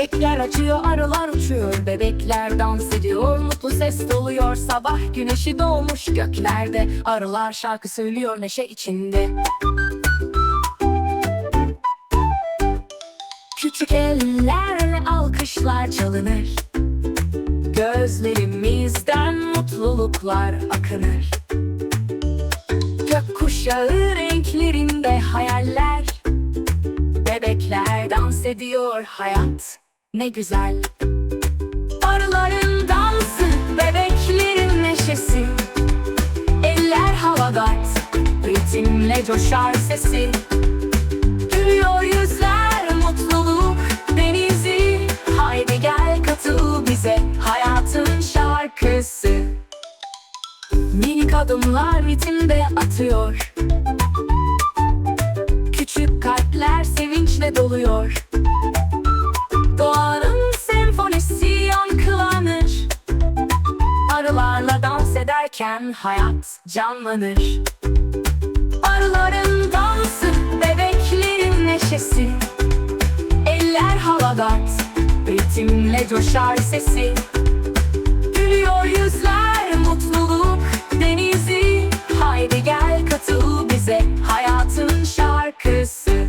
Çiçekler açıyor, arılar uçuyor, bebekler dans ediyor, mutlu ses doluyor. Sabah güneşi doğmuş göklerde, arılar şarkı söylüyor neşe içinde. Küçük ellerle alkışlar çalınır. Gözlerimizden mutluluklar akınır. Gökkuşağı renklerinde hayaller Bebekler dans ediyor hayat ne güzel. Arıların dansı, bebeklerin neşesi. Eller havada, ritimle coşar sesi. Gülüyor yüzler, mutluluk denizi. Haydi gel katıl bize, hayatın şarkısı. Minik adımlar ritimde atıyor. Küçük kalpler sevinçle doluyor ederken hayat canlanır. Arıların dansı, bebeklerin neşesi. Eller havada, ritimle coşar sesi. Gülüyor yüzler, mutluluk denizi. Haydi gel katıl bize, hayatın şarkısı.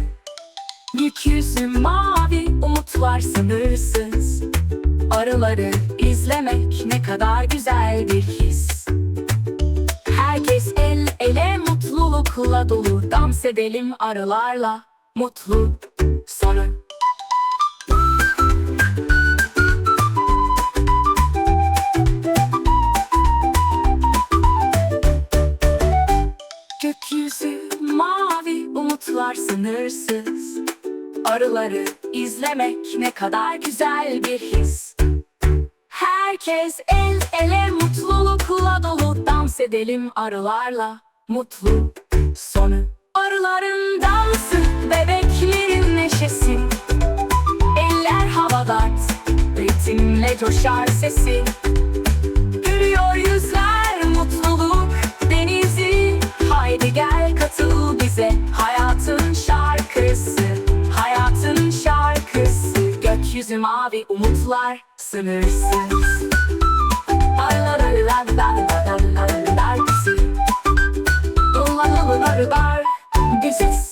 Gökyüzü mavi, umutlar sınırsız. Arıları izlemek ne kadar güzel bir his mutlulukla dolu Dans edelim arılarla mutlu sonu Gökyüzü mavi, umutlar sınırsız. Arıları izlemek ne kadar güzel bir his. Herkes el ele mutlulukla dolu. Dans edelim arılarla mutlu sonu. Arıların dansı, bebeklerin neşesi. Eller havada, ritimle coşar sesi. Gülüyor yüzler, mutluluk denizi. Haydi gel katıl bize, hayatın şarkısı. Hayatın şarkısı Gökyüzü mavi, umutlar sınırsız. Dolanalım Güzel